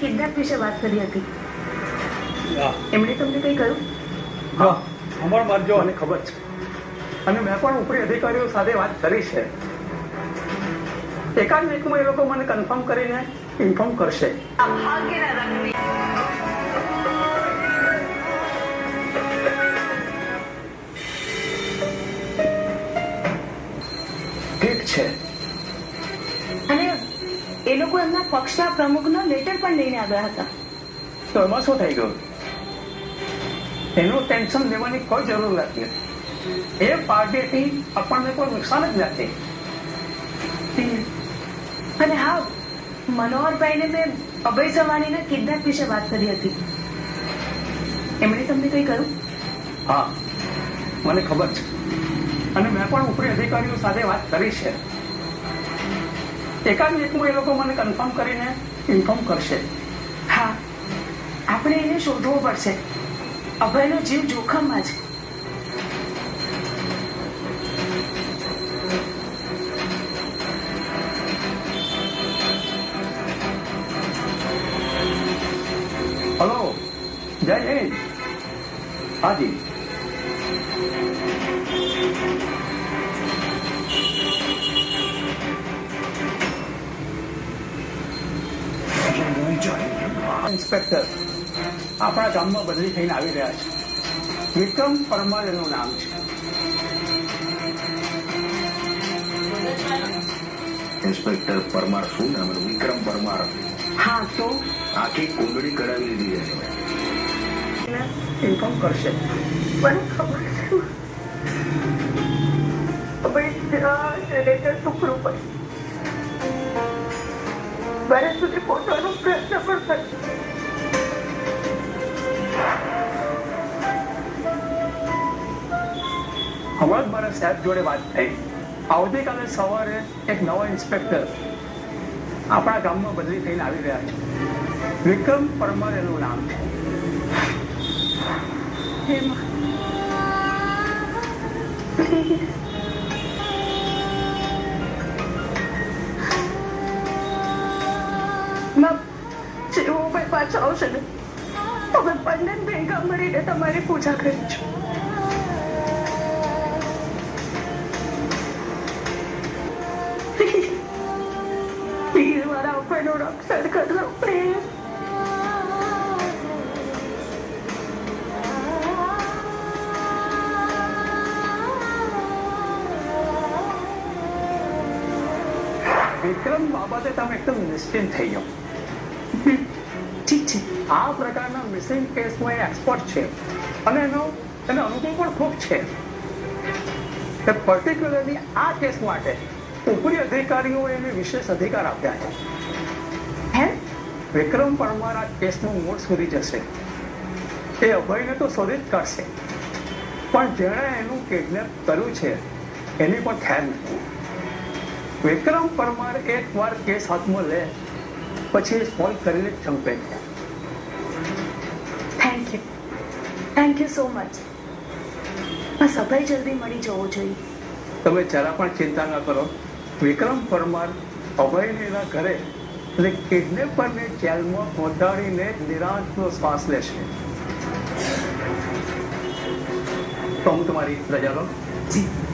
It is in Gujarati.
કિડનેપ વિશે વાત કરી હતી. એમણે તમને કંઈ કહ્યું? હા અમર મારજો. મને ખબર છે. અને મેં પણ ઉપરી અધિકારીઓ સાથે વાત કરી છે. એકાદ વીકમાં એ લોકો મને કન્ફર્મ કરીને ઇન્ફોર્મ કરશે. ઠીક છે. એ લોકો એમના પક્ષના પ્રમુખનો લેટર પણ લઈને આવ્યા હતા. તો એમાં શું થઈ ગયું? એનું ટેન્શન લેવાની કોઈ જરૂર નથી. એ પાર્ટીથી આપણને કોઈ નુકસાન જ નથી. અને હા મનોહરભાઈને મેં અભય સવાણીના કિડનેપ વિશે વાત કરી હતી. એમણે તમને કંઈ કહ્યું? હા મને ખબર છે. અને મેં પણ ઉપરી અધિકારીઓ સાથે વાત કરી છે. એકાદ વીકમાં એ લોકો મને કન્ફર્મ કરીને ઇન્ફોર્મ કરશે. હા, આપણે એને શોધવો પડશે. અભયનો જીવ જોખમમાં છે. હલો, જય હિન્દ. હાજી. ઇન્સ્પેક્ટર. આપણા ગામમાં બદલી થઈને આવી રહ્યા છે. વિક્રમ પરમાર એનું નામ છે. ઇન્સ્પેક્ટર પરમાર શું નામ વિક્રમ પરમાર. હા તો? આખી કુંડળી કરાવી લીધી છે. ઇન્ફોર્મ કરશે. મને ખબર છે. પડે? મારા સુધી પહોંચવાનો પ્રયત્ન હમણાં જ મારા સાહેબ જોડે વાત થઈ. આવતીકાલે સવારે એક નવા ઇન્સ્પેક્ટર આપણા ગામમાં બદલી થઈને આવી રહ્યા છે. વિક્રમ પરમાર એનું નામ છે. હે માં. માં, પાછા આવશે ને તમે બંને ભેગા મળીને તમારી પૂજા કરીશું. પ્લીઝ મારા અભયનું રક્ષણ કરજો પ્લીઝ વિક્રમ બાબતે તમે એકદમ નિશ્ચિંત થઈ જાઓ. ઠીક છે. આ પ્રકારના મિસિંગ કેસમાં એ એક્સપર્ટ છે. અને એનો એનો અનુભવ પણ ખૂબ છે. પર્ટિક્યુલરલી આ કેસ માટે ઉપરી અધિકારીઓએ એને વિશેષ અધિકાર આપ્યા છે? હે? વિક્રમ પરમાર આ કેસનું મૂળ શોધી જશે. એ અભયને તો શોધી જ કાઢશે. પણ જેણે એનું કિડનેપ કર્યું છે એની પણ ખ્યાલ નથી. વિક્રમ પરમાર એકવાર કેસ હાથમાં લે પછી સોલ્વ કરીને જ thank you thank you so much બસ અભય જલ્દી મળી જવો જોઈએ. તમે જરા પણ ચિંતા ન કરો. વિક્રમ પરમાર અભયને ઘરે અને કિડનેપરને જેલમાં પહોંચાડીને નિરાંતનો શ્વાસ લેશે તો હું તમારી રજા લઉં જી.